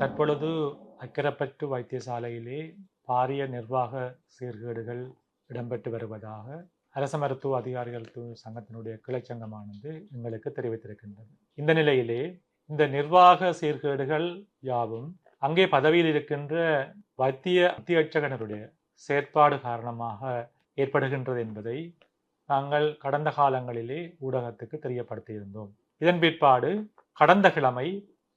தற்பொழுது அக்கிரப்பட்டு வைத்தியசாலையிலே பாரிய நிர்வாக சீர்கேடுகள் இடம்பெற்று வருவதாக அரச மருத்துவ அதிகாரிகள் சங்கத்தினுடைய கிளைச்சங்கமானது எங்களுக்கு தெரிவித்திருக்கின்றது. இந்த நிலையிலே இந்த நிர்வாக சீர்கேடுகள் யாவும் அங்கே பதவியில் இருக்கின்ற வைத்திய அத்தியட்சகனருடைய செயற்பாடு காரணமாக ஏற்படுகின்றது என்பதை நாங்கள் கடந்த காலங்களிலே ஊடகத்துக்கு தெரியப்படுத்தியிருந்தோம். இதன் பிற்பாடு கடந்த கிழமை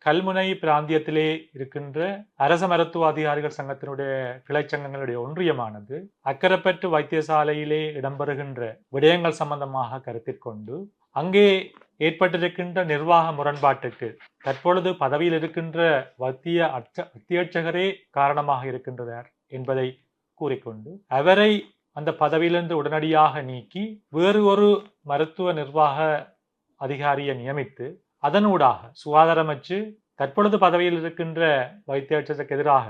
கல்முனை பிராந்தியத்திலே இருக்கின்ற அரச மருத்துவ அதிகாரிகள் சங்கத்தினுடைய கிளைச்சங்கங்களுடைய ஒன்றியமானது அக்கரப்பற்று வைத்தியசாலையிலே இடம்பெறுகின்ற விடயங்கள் சம்பந்தமாக கருத்தில் கொண்டு அங்கே ஏற்பட்டிருக்கின்ற நிர்வாக முரண்பாட்டுக்கு தற்பொழுது பதவியில் இருக்கின்ற வைத்திய அச்ச அத்தியட்சகரே காரணமாக இருக்கின்றனர் என்பதை கூறிக்கொண்டு அவரை அந்த பதவியிலிருந்து உடனடியாக நீக்கி வேறு ஒரு மருத்துவ நிர்வாக அதிகாரியை நியமித்து அதனூடாக சுகாதாரமற்று தற்பொழுது பதவியில் இருக்கின்ற வைத்தியர்களுக்கு எதிராக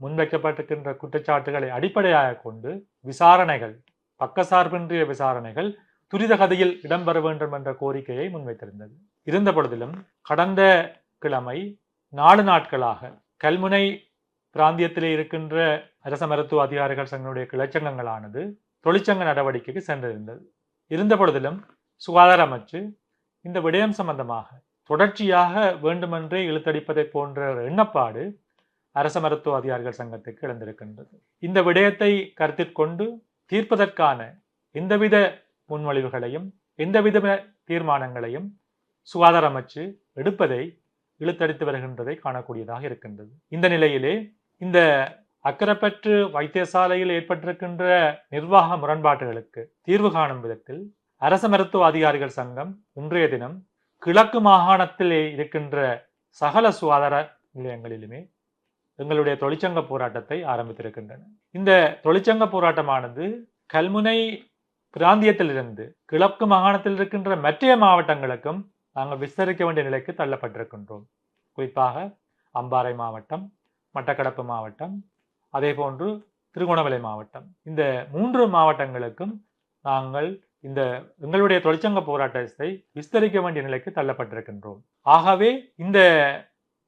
முன்வைக்கப்பட்டிருக்கின்ற குற்றச்சாட்டுகளை அடிப்படையாக கொண்டு விசாரணைகள் பக்கசார்பின்றிய விசாரணைகள் துரித கதையில் இடம்பெற வேண்டும் என்ற கோரிக்கையை முன்வைத்திருந்தது. இருந்த பொழுதிலும் கடந்த கிழமை நாலு நாட்களாக கல்முனை பிராந்தியத்திலே இருக்கின்ற அரச மருத்துவ அதிகாரிகள் சங்கனுடைய கிளைச்சங்கங்களானது தொழிற்சங்க நடவடிக்கைக்கு சென்றிருந்தது. இருந்த பொழுதிலும் சுகாதார அமைச்சு இந்த விடயம் சம்பந்தமாக தொடர்ச்சியாக வேண்டுமென்றே இழுத்தடிப்பதை போன்ற ஒரு எண்ணப்பாடு அரச மருத்துவ அதிகாரிகள் சங்கத்துக்கு எழுந்திருக்கின்றது. இந்த விடயத்தை கருத்தில் கொண்டு தீர்ப்பதற்கான எந்தவித முன்மொழிவுகளையும் எந்தவித தீர்மானங்களையும் சுகாதார அமைச்சு எடுப்பதை இழுத்தடித்து வருகின்றதை காணக்கூடியதாக இருக்கின்றது. இந்த நிலையிலே இந்த அக்கரப்பற்று வைத்தியசாலையில் ஏற்பட்டிருக்கின்ற நிர்வாக முரண்பாடுகளுக்கு தீர்வு காணும் விதத்தில் அரச மருத்துவ அதிகாரிகள் சங்கம் இன்றைய தினம் கிழக்கு மாகாணத்திலே இருக்கின்ற சகல சுகாதார நிலையங்களிலுமே எங்களுடைய தொழிற்சங்க போராட்டத்தை ஆரம்பித்திருக்கின்றன. இந்த தொழிற்சங்க போராட்டமானது கல்முனை பிராந்தியத்திலிருந்து கிழக்கு மாகாணத்தில் இருக்கின்ற மற்ற மாவட்டங்களுக்கும் நாங்கள் விஸ்தரிக்க வேண்டிய நிலைக்கு தள்ளப்பட்டிருக்கின்றோம். குறிப்பாக அம்பாறை மாவட்டம் மட்டக்களப்பு மாவட்டம் அதே போன்று திருகோணமலை மாவட்டம். இந்த மூன்று மாவட்டங்களுக்கும் நாங்கள் இந்த எங்களுடைய தொழிற்சங்க போராட்டத்தை விஸ்தரிக்க வேண்டிய நிலைக்கு தள்ளப்பட்டிருக்கின்றோம். ஆகவே இந்த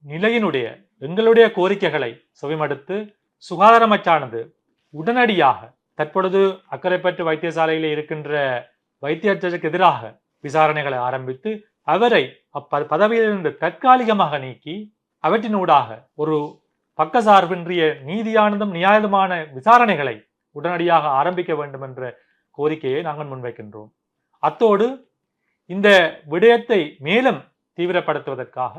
நிலையினுடைய எங்களுடைய கோரிக்கைகளை சுவைமடுத்து சுகாதாரமச்சானது உடனடியாக தற்பொழுது அக்கறைப்பற்று வைத்தியசாலையில் இருக்கின்ற வைத்தியர்களுக்கு எதிராக விசாரணைகளை ஆரம்பித்து அவரை அப்ப பதவியிலிருந்து தற்காலிகமாக நீக்கி அவற்றினூடாக ஒரு பக்கசார்பின்றிய நீதியானதும் நியாயமான விசாரணைகளை உடனடியாக ஆரம்பிக்க வேண்டும் என்ற கோரிக்கையை நாங்கள் முன்வைக்கின்றோம். அத்தோடு இந்த விடயத்தை மேலும் தீவிரப்படுத்துவதற்காக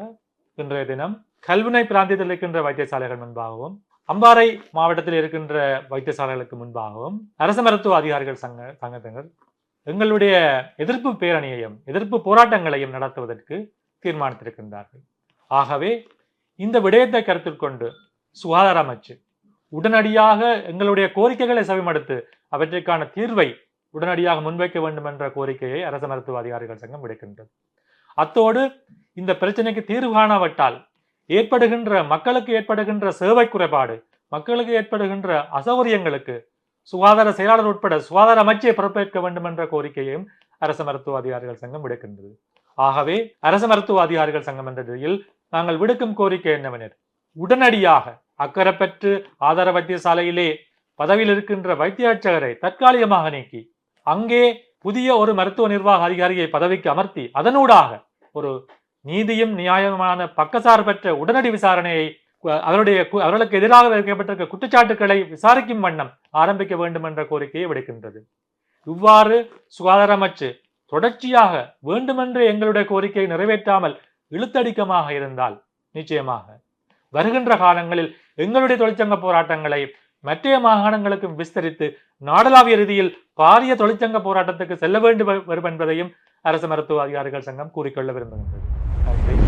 இன்றைய தினம் கல்வினை பிராந்தியத்தில் இருக்கின்ற வைத்தியசாலைகள் முன்பாகவும் அம்பாறை மாவட்டத்தில் இருக்கின்ற வைத்தியசாலைகளுக்கு முன்பாகவும் அரசு மருத்துவ அதிகாரிகள் சங்க சங்கத்தினர் எங்களுடைய எதிர்ப்பு பேரணியையும் எதிர்ப்பு போராட்டங்களையும் நடத்துவதற்கு தீர்மானித்திருக்கின்றார்கள். ஆகவே இந்த விடயத்தை கருத்தில் கொண்டு சுகாதார அமைச்சு உடனடியாக எங்களுடைய கோரிக்கைகளை செவிமடுத்து அவற்றிற்கான தீர்வை உடனடியாக முன்வைக்க வேண்டும் என்ற கோரிக்கையை அரச மருத்துவ அதிகாரிகள் சங்கம் விடுக்கின்றது. அத்தோடு இந்த பிரச்சனைக்கு தீர்வு காணாவிட்டால் ஏற்படுகின்ற மக்களுக்கு ஏற்படுகின்ற சேவை குறைபாடு மக்களுக்கு ஏற்படுகின்ற அசௌகரியங்களுக்கு சுகாதார செயலாளர் உட்பட சுகாதார அமைச்சை பொறுப்பேற்க வேண்டும் என்ற கோரிக்கையையும் அரச மருத்துவ அதிகாரிகள் சங்கம் விடுக்கின்றது. ஆகவே அரச மருத்துவ அதிகாரிகள் சங்கம் என்ற நிலையில் நாங்கள் விடுக்கும் கோரிக்கை என்னவெனில் உடனடியாக அக்கரப்பற்று ஆதார வைத்தியசாலையிலே பதவியில் இருக்கின்ற வைத்தியாட்சகரை தற்காலிகமாக நீக்கி அங்கே புதிய ஒரு மருத்துவ நிர்வாக அதிகாரியை பதவிக்கு அமர்த்தி அதனூடாக ஒரு நீதியும் நியாயமான பக்கசார்பற்ற உடனடி விசாரணையை அவருடைய கு- அவர்களுக்கு எதிராக வைக்கப்பட்டிருக்க குற்றச்சாட்டுக்களை விசாரிக்கும் வண்ணம் ஆரம்பிக்க வேண்டும் என்ற கோரிக்கையை விடுக்கின்றது. இவ்வாறு சுகாதார அமைச்சு தொடர்ச்சியாக வேண்டுமென்று எங்களுடைய கோரிக்கையை நிறைவேற்றாமல் இழுத்தடிக்கமாக இருந்தால் நிச்சயமாக வருகின்ற காலங்களில் எங்களுடைய தொழிற்சங்க போராட்டங்களை மற்றைய மாகாணங்களுக்கும் விஸ்தரித்து நாடளாவிய ரீதியில் பாரிய தொழிற்சங்க போராட்டத்துக்கு செல்ல வேண்டும் வரும் என்பதையும் அரசு மருத்துவ அதிகாரிகள் சங்கம் கூறிக்கொள்ள விரும்புகின்றது. நன்றி.